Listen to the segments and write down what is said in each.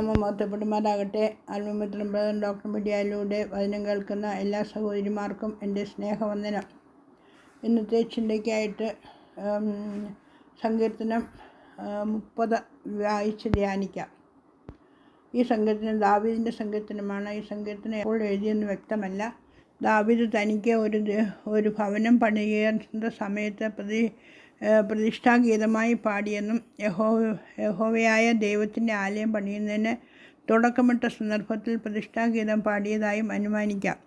ദൈവനാമം മഹത്വപ്പെടുമാറാകട്ടെ ആത്മമിത്രം brother doctor മീഡിയയിലൂടെ വചനം കേൾക്കുന്ന എല്ലാ സഹോദരിമാർക്കും എന്റെ സ്നേഹവന്ദനം. ഇന്നത്തെ ചിന്തയ്ക്കായിട്ട് സങ്കീർത്തനം മുപ്പത് വായിച്ച് ധ്യാനിക്കാം. ഈ സങ്കീർത്തനം ദാവീദിന്റെ സങ്കീർത്തനമാണ്. ഈ സങ്കീർത്തനം എപ്പോൾ എഴുതിയെന്ന് വ്യക്തമല്ല. ദാവീദ് തനിക്ക് ഒരു ഒരു ഭവനം പണിയേണ്ട സമയത്ത് പ്രതി പ്രതിഷ്ഠാഗീതമായി പാടിയെന്നും യഹോ യഹോവയായ ദൈവത്തിന്റെ ആലയം പണിയുന്നതിന് തുടക്കമിട്ട സന്ദർഭത്തിൽ പ്രതിഷ്ഠാഗീതം പാടിയതായും അനുമാനിക്കാം.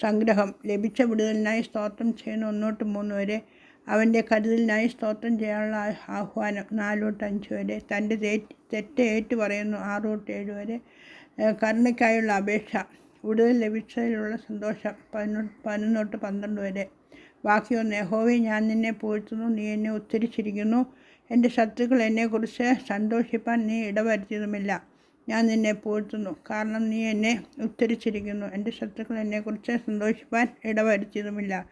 സംഗ്രഹം ലഭിച്ച വിടുതലിനായി സ്തോത്രം ചെയ്യുന്ന ഒന്നോട്ട് മൂന്ന് വരെ അവന്റെ കരുതലിനായി സ്തോത്രം ചെയ്യാനുള്ള ആഹ്വാനം നാലോട്ട് അഞ്ച് വരെ തന്റെ തെറ്റ് ഏറ്റു പറയുന്നു ആറോട്ട് ഏഴ് വരെ കരുണയ്ക്കായുള്ള അപേക്ഷ വിടുതൽ ലഭിച്ചതിലുള്ള സന്തോഷം പതിനൊ പതിനൊന്നോട്ട് പന്ത്രണ്ട് വരെ. ബാക്കിയൊന്ന് നെഹോവി ഞാൻ നിന്നെ പൂഴ്ത്തുന്നു നീ എന്നെ ഉദ്ധരിച്ചിരിക്കുന്നു. എന്റെ ശത്രുക്കൾ എന്നെക്കുറിച്ച് സന്തോഷിപ്പാൻ നീ ഇടവരുത്തിയതുമില്ല. ഞാൻ നിന്നെ പൂഴ്ത്തുന്നു കാരണം നീ എന്നെ ഉദ്ധരിച്ചിരിക്കുന്നു. എന്റെ ശത്രുക്കൾ എന്നെക്കുറിച്ച് സന്തോഷിപ്പാൻ ഇടവരുത്തിയതുമില്ല.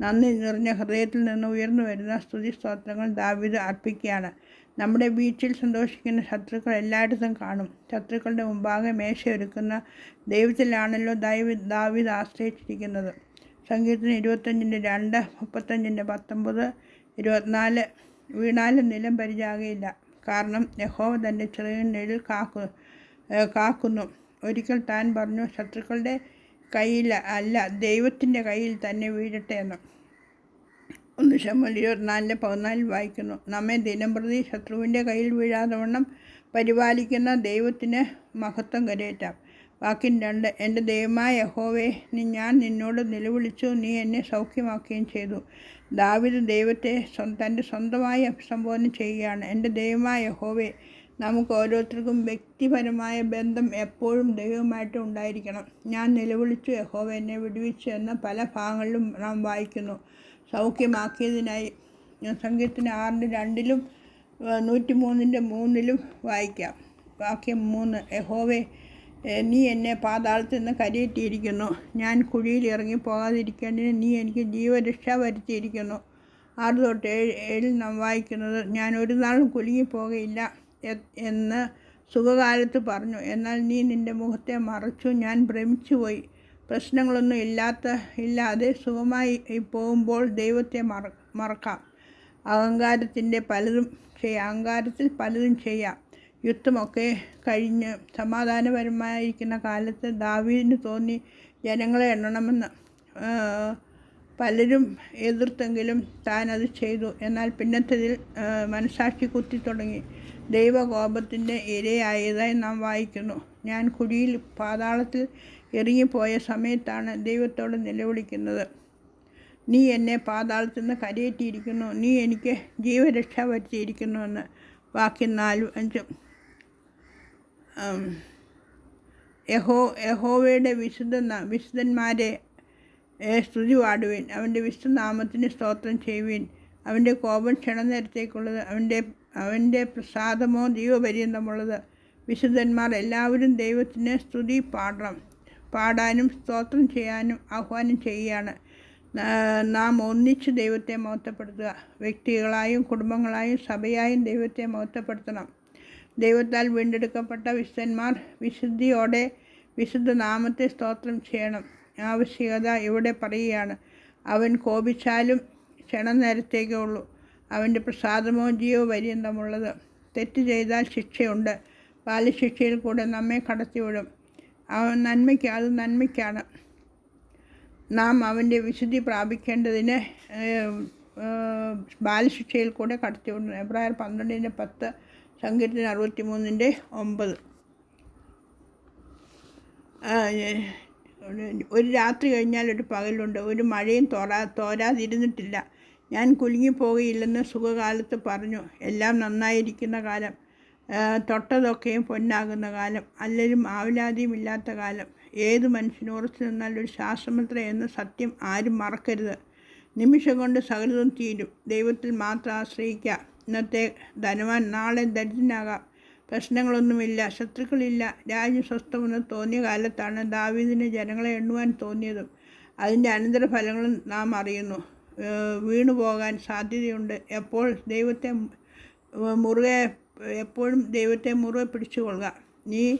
നന്ദി നിറഞ്ഞ ഹൃദയത്തിൽ നിന്ന് ഉയർന്നു വരുന്ന സ്തുതി സ്തോത്രങ്ങൾ ദാവിദ് അർപ്പിക്കുകയാണ്. നമ്മുടെ വീട്ടിൽ സന്തോഷിക്കുന്ന ശത്രുക്കൾ എല്ലായിടത്തും കാണും. ശത്രുക്കളുടെ മുമ്പാകെ മേശയൊരുക്കുന്ന ദൈവത്തിലാണല്ലോ ദൈവ ദാവിദ് ആശ്രയിച്ചിരിക്കുന്നത്. സംഗീതത്തിന് ഇരുപത്തഞ്ചിന്റെ രണ്ട് മുപ്പത്തഞ്ചിന്റെ പത്തൊമ്പത് ഇരുപത്തിനാല്. വീണാലും നിലം പരിചാകയില്ല. കാരണം യഹോവ തന്റെ ചെറിയ കാക്കു കാക്കുന്നു. ഒരിക്കൽ താൻ പറഞ്ഞു ശത്രുക്കളുടെ കയ്യിൽ അല്ല ദൈവത്തിന്റെ കയ്യിൽ തന്നെ വീഴട്ടെ എന്ന്. ഒന്ന് ശമ്പൽ ഇരുപത്തിനാലിന്റെ പതിനാലിൽ വായിക്കുന്നു നമ്മെ ദിനംപ്രതി ശത്രുവിന്റെ കയ്യിൽ വീഴാതെ വണ്ണം പരിപാലിക്കുന്ന ദൈവത്തിന് മഹത്വം കരയേറ്റാം. വാക്കിൻ രണ്ട് എന്റെ ദൈവമായ യഹോവേ ഞാൻ നിന്നോട് നിലവിളിച്ചു. നീ എന്നെ സൗഖ്യമാക്കുകയും ചെയ്തു. ദാവിദ് ദൈവത്തെ തന്റെ സ്വന്തമായി അഭിസംബോധന ചെയ്യുകയാണ്. എന്റെ ദൈവമായ യഹോവേ നമുക്ക് ഓരോരുത്തർക്കും വ്യക്തിപരമായ ബന്ധം എപ്പോഴും ദൈവമായിട്ട് ഉണ്ടായിരിക്കണം. ഞാൻ നിലവിളിച്ചു യഹോവ എന്നെ വിടുവിച്ചു എന്ന പല ഭാഗങ്ങളിലും നാം വായിക്കുന്നു. സൗഖ്യമാക്കിയതിനായി സംഗീതത്തിന് ആറിന്റെ രണ്ടിലും നൂറ്റി മൂന്നിന്റെ മൂന്നിലും വായിക്കാം. വാക്യം മൂന്ന് യഹോവേ നീ എന്നെ പാതാളത്തിൽ നിന്ന് കരയറ്റിയിരിക്കുന്നു. ഞാൻ കുഴിയിൽ ഇറങ്ങി പോകാതിരിക്കേണ്ടതിന് നീ എനിക്ക് ജീവരക്ഷ വരുത്തിയിരിക്കുന്നു. ആറ് തൊട്ട് ഏഴ് ഏഴിൽ നാം വായിക്കുന്നത് ഞാൻ ഒരു നാളും കുലുങ്ങിപ്പോകയില്ല എന്ന് സുഖകാലത്ത് പറഞ്ഞു. എന്നാൽ നീ നിന്റെ മുഖത്തെ മറച്ചു ഞാൻ ഭ്രമിച്ചുപോയി. പ്രശ്നങ്ങളൊന്നും ഇല്ലാത്ത ഇല്ലാതെ സുഖമായി പോകുമ്പോൾ ദൈവത്തെ മറ മറക്കാം. അഹങ്കാരത്തിന്റെ പലതും ചെയ്യാം. അഹങ്കാരത്തിൽ പലതും ചെയ്യാം. യുദ്ധമൊക്കെ കഴിഞ്ഞ് സമാധാനപരമായിരിക്കുന്ന കാലത്ത് ദാവീദിന് തോന്നി ജനങ്ങളെ എണ്ണണമെന്ന് പലരും എതിർത്തെങ്കിലും താൻ അത് ചെയ്തു. എന്നാൽ പിന്നത്തതിൽ മനസാക്ഷി കുത്തി തുടങ്ങി ദൈവകോപത്തിന്റെ ഇരയായതായി നാം വായിക്കുന്നു. ഞാൻ കുഴിയിൽ പാതാളത്തിൽ ഇറങ്ങിപ്പോയ സമയത്താണ് ദൈവത്തോട് നിലവിളിക്കുന്നത്. നീ എന്നെ പാതാളത്തിൽ നിന്ന് കരയേറ്റിയിരിക്കുന്നു. നീ എനിക്ക് ജീവരക്ഷ വരുത്തിയിരിക്കുന്നുവെന്ന്. വാക്യം നാലും അഞ്ചും. യഹോ യഹോവയുടെ വിശുദ്ധ വിശുദ്ധന്മാരെ സ്തുതി പാടുവിൻ അവന്റെ വിശുദ്ധനാമത്തിന് സ്തോത്രം ചെയ്യുവിൻ. അവന്റെ കോപം ക്ഷണനേരത്തേക്കുള്ളത് അവന്റെ അവന്റെ പ്രസാദമോ ദൈവപര്യന്തമുള്ളത്. വിശുദ്ധന്മാർ എല്ലാവരും ദൈവത്തിന് സ്തുതി പാടണം. പാടാനും സ്തോത്രം ചെയ്യാനും ആഹ്വാനം ചെയ്യുകയാണ്. നാ- ഒന്നിച്ച് ദൈവത്തെ മോത്തപ്പെടുത്തുക വ്യക്തികളായും കുടുംബങ്ങളായും സഭയായും ദൈവത്തെ മഹത്വപ്പെടുത്തണം. ദൈവത്താൽ വീണ്ടെടുക്കപ്പെട്ട വിശുദ്ധന്മാർ വിശുദ്ധിയോടെ വിശുദ്ധ നാമത്തെ സ്തോത്രം ചെയ്യണം. ആവശ്യകത ഇവിടെ പറയുകയാണ്. അവൻ കോപിച്ചാലും ക്ഷണനേരത്തേക്കേ ഉള്ളൂ. അവന്റെ പ്രസാദമോ ജീവപര്യന്തമുള്ളത് തെറ്റ് ചെയ്താൽ ശിക്ഷയുണ്ട്. ബാലശിക്ഷയിൽ കൂടെ നമ്മെ കടത്തിവിടും. അവൻ നന്മയ്ക്ക് അത് നന്മയ്ക്കാണ്. നാം അവന്റെ വിശുദ്ധി പ്രാപിക്കേണ്ടതിന് ബാലശിക്ഷയിൽ കൂടെ കടത്തിവിടുന്നു എബ്രായർ പന്ത്രണ്ടിന്റെ പത്ത് സങ്കീർത്തന അറുപത്തി മൂന്നിന്റെ ഒമ്പത് ഒരു- രാത്രി കഴിഞ്ഞാൽ ഒരു പകലുണ്ട്. ഒരു മഴയും തോരാ തോരാതിരുന്നിട്ടില്ല. ഞാൻ കുലുങ്ങിപ്പോകയില്ലെന്ന് സുഖകാലത്ത് പറഞ്ഞു. എല്ലാം നന്നായിരിക്കുന്ന കാലം. തൊട്ടതൊക്കെയും പൊന്നാകുന്ന കാലം. അല്ലരും ആവലാതിയും ഇല്ലാത്ത കാലം. ഏത് മനുഷ്യനും ഉറച്ചു നിന്നാൽ ഒരു ശാസ്ത്രമത്ര എന്ന സത്യം ആരും മറക്കരുത്. നിമിഷം കൊണ്ട് സകലതും തീരും. ദൈവത്തിൽ മാത്രം ആശ്രയിക്കുക ഇന്നത്തെ ധനവാൻ നാളെ ദരിദ്രനാകാം. പ്രശ്നങ്ങളൊന്നുമില്ല ശത്രുക്കളില്ല. രാജ്യം സ്വസ്ഥമെന്ന് തോന്നിയ കാലത്താണ് ദാവീദിന് ജനങ്ങളെ എണ്ണുവാൻ തോന്നിയതും. അതിന്റെ അനന്തരഫലങ്ങളും നാം അറിയുന്നു. വീണു പോകാൻ സാധ്യതയുണ്ട്. എപ്പോൾ ദൈവത്തെ മുറുകെ എപ്പോഴും ദൈവത്തെ മുറുകെ പിടിച്ചുകൊള്ളുക. നീ-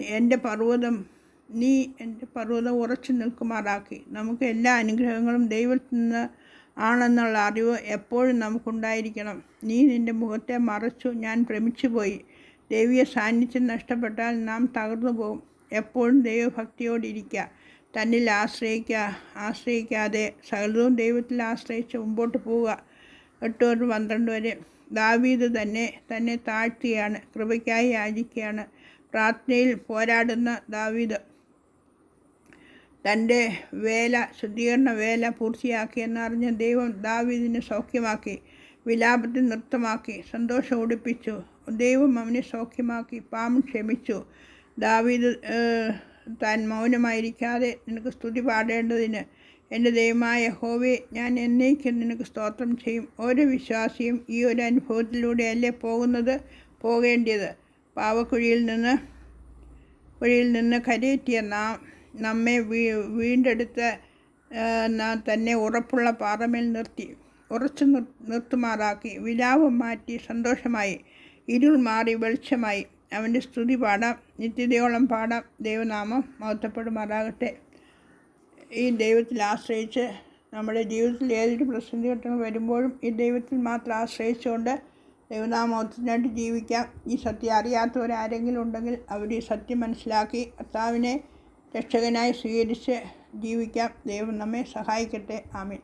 എന്റെ പർവതം നീ എന്റെ പർവതം ഉറച്ചു നിൽക്കുമാറാക്കി. നമുക്ക് എല്ലാ അനുഗ്രഹങ്ങളും ദൈവത്തിൽ നിന്ന് ആണെന്നുള്ള അറിവ് എപ്പോഴും നമുക്കുണ്ടായിരിക്കണം. നീ നിന്റെ മുഖത്തെ മറച്ചു ഞാൻ ഭ്രമിച്ചു പോയി ദൈവീയ സാന്നിധ്യം നഷ്ടപ്പെട്ടാൽ നാം തകർന്നു പോകും എപ്പോഴും ദൈവഭക്തിയോടിരിക്കുക തന്നിൽ ആശ്രയിക്കുക ആശ്രയിക്കാതെ സകലവും ദൈവത്തിൽ ആശ്രയിച്ച് മുമ്പോട്ട് പോവുക. എട്ട് തൊട്ട് പന്ത്രണ്ട് വരെ. ദാവീദ് തന്നെ തന്നെ താഴ്ത്തുകയാണ് കൃപയ്ക്കായി യാചിക്കുകയാണ് പ്രാർത്ഥനയിൽ പോരാടുന്ന ദാവീദ്. തന്റെ വേല ശുദ്ധീകരണ വേല പൂർത്തിയാക്കിയെന്നറിഞ്ഞ ദൈവം ദാവീദിനെ സൗഖ്യമാക്കി വിലാപത്തിൽ നൃത്തമാക്കി സന്തോഷം ഉടിപ്പിച്ചു. ദൈവം അവനെ സൗഖ്യമാക്കി പാമ്പ് ക്ഷമിച്ചു. ദാവീദ് താൻ മൗനമായിരിക്കാതെ നിനക്ക് സ്തുതി പാടേണ്ടതിന് എന്റെ ദൈവമായ ഹോവെ ഞാൻ എന്നേക്കും നിനക്ക് സ്തോത്രം ചെയ്യും. ഓരോ വിശ്വാസിയും ഈ ഒരു അനുഭവത്തിലൂടെയല്ലേ പോകുന്നത്? പോകേണ്ടത്. പാവക്കുഴിയിൽ നിന്ന് കുഴിയിൽ നിന്ന് കരയേറ്റിയ നാം നമ്മെ വീ വീണ്ടെടുത്ത് തന്നെ ഉറപ്പുള്ള പാറമേൽ നിർത്തി ഉറച്ചു നിർ നിർത്തുമാറാക്കി വിലാപം മാറ്റി സന്തോഷമായി ഇരുൾ മാറി വെളിച്ചമായി അവന്റെ സ്തുതി പാടാം നിത്യതയോളം പാടാം ദൈവനാമം മഹത്വപ്പെടുമാറാകട്ടെ. ഈ ദൈവത്തിൽ ആശ്രയിച്ച് നമ്മുടെ ജീവിതത്തിൽ ഏതൊരു പ്രതിസന്ധി ഘട്ടങ്ങൾ വരുമ്പോഴും ഈ ദൈവത്തിൽ മാത്രം ആശ്രയിച്ചുകൊണ്ട് ദൈവനാമത്തിനായിട്ട് ജീവിക്കാം. ഈ സത്യം അറിയാത്തവരാരെങ്കിലും ഉണ്ടെങ്കിൽ അവർ ഈ സത്യം മനസ്സിലാക്കി കർത്താവിനെ രക്ഷകനായി സ്വീകരിച്ച് ജീവിക്കാം. ദൈവം നമ്മെ സഹായിക്കട്ടെ. ആമീൻ.